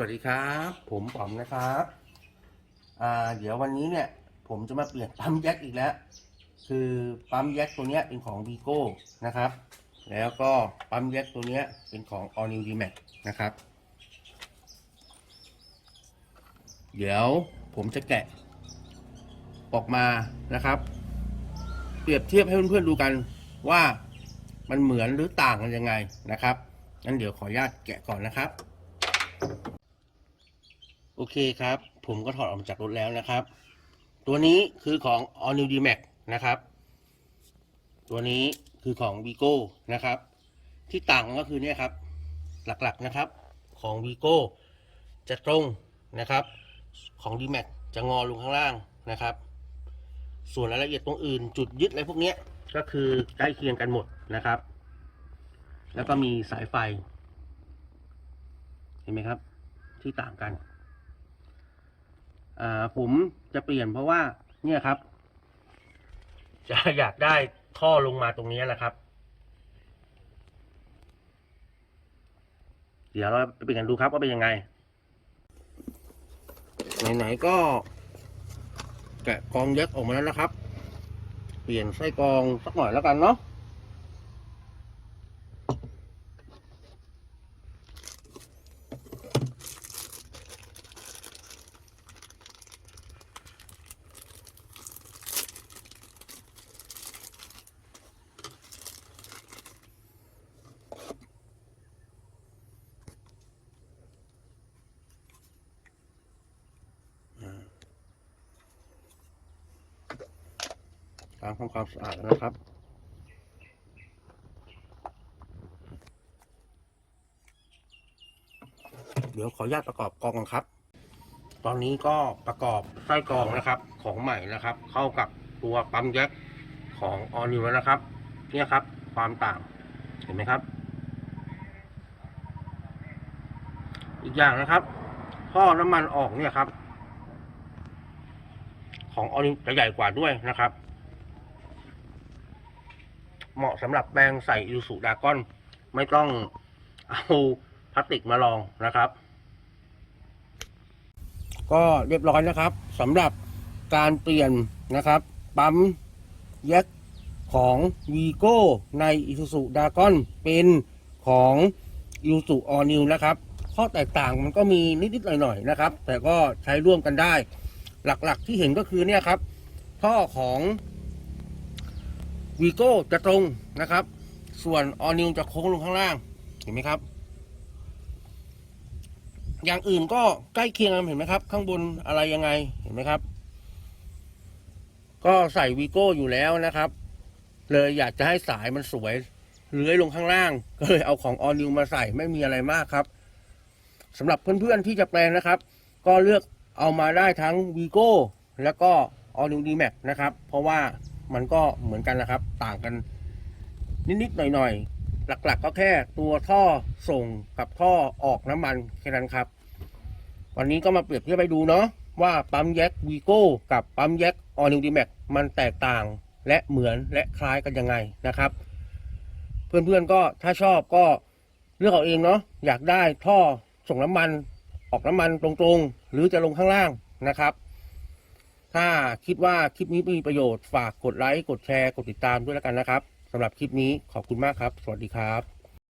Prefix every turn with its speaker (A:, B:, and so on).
A: วัสดีครับ ผมป๋อมนะครับอ่าเดี๋ยววันนี้เนี่ย ผมจะมาเปลี่ยนปั๊มแยกอีกแล้ว คือปั๊มแยกตัวเนี้ยเป็นของ v ีโก้นะครับ แล้วก็ปั๊มแยกตัวเนี้ยเป็นของ All New D Max นะครับ เดี๋ยวผมจะแกะ ออกมานะครับ เปรียบเทียบให้เพื่อนๆดูกันว่ามันเหมือนหรือต่างกันยังไงนะครับงั้นเดี๋ยวขออนุญาตแกะก่อนนะครับ โอเคครับ ผมก็ถอดออกมาจากรถแล้วนะครับ ตัวนี้คือของ All New D Max นะครับ ตัวนี้คือของ Vigo นะครับ ที่ต่างก็คือเนี่ยครับ หลักๆนะครับของ Vigo จะตรงนะครับ ของ D Max จะงอลงข้างล่างนะครับ ส่วนรายละเอียดตรงอื่น จุดยึดอะไรพวกเนี้ยก็คือใกล้เคียงกันหมดนะครับ แล้วก็มีสายไฟ เห็นไหมครับ ที่ต่างกัน ผมจะเปลี่ยนเพราะว่าเนี่ยครับ จะอยากได้ท่อลงมาตรงนี้แหละครับ เดี๋ยวเราไปเปลี่ยนกันดูครับว่าเป็นยังไง ไหนๆก็แกะกองเย็บออกมาแล้วนะครับ เปลี่ยนไส้กองสักหน่อยแล้วกันเนาะ ล้างทำความสะอาดนะครับเดี๋ยวขออนุญาตประกอบกล่องครับ ตอนนี้ก็ประกอบไส้กรองนะครับ ของใหม่นะครับ เข้ากับตัวปั๊มแยกของออนิวแล้วนะครับ เนี่ยครับ ความต่างเห็นไหมครับ อีกอย่างนะครับท่อน้ำมันออกเนี่ยครับ ของออนิวจะใหญ่กว่าด้วยนะครับ เหมาะสำหรับแปลงใส่อิสุดากอน ไม่ต้องเอาพลาสติกมาลองนะครับ ก็เรียบร้อยนะครับสำหรับการเปลี่ยนนะครับ ปั๊มแยกของ v ีโก้ใน i s u z u d a g o n เป็นของ i s u z u All New นะครับ ข้อแตกต่างมันก็มีนิด ๆ หน่อย ๆ นะครับ แต่ก็ใช้ร่วมกันได้ หลัก ๆ ที่เห็นก็คือเนี่ยครับ ท่อของ วีโก้จะตรงนะครับ ส่วนออนิวจะโค้งลงข้างล่าง เห็นไหมครับ อย่างอื่นก็ใกล้เคียงกันเห็นไหมครับ ข้างบนอะไรยังไงเห็นไหมครับ ก็ใส่วีโก้อยู่แล้วนะครับ เลยอยากจะให้สายมันสวยเลื้อยลงข้างล่าง ก็เลยเอาของออนิวมาใส่ไม่มีอะไรมากครับสำหรับเพื่อนๆที่จะแปลงนะครับ ก็เลือกเอามาได้ทั้งวีโก้แล้วก็ออนิวดีแม็กนะครับ เพราะว่า มันก็เหมือนกันนะครับ ต่างกันนิดๆหน่อยๆ หลักๆ ก็แค่ตัวท่อส่งกับท่อออกน้ำมันแค่นั้นครับ วันนี้ก็มาเปรียบเทียบไปดูเนาะว่าปั๊มแยกวีโก้กับปั๊มแยกออนิวดีแม็กมันแตกต่างและเหมือนและคล้ายกันยังไงนะครับ เพื่อนๆก็ถ้าชอบก็เลือกเอาเองเนาะอยากได้ท่อส่งน้ำมันออกน้ำมันตรงๆ หรือจะลงข้างล่างนะครับ ถ้าคิดว่าคลิปนี้มีประโยชน์ฝากกดไลค์ กดแชร์ กดติดตามด้วยแล้วกันนะครับสำหรับคลิปนี้ขอบคุณมากครับ สวัสดีครับ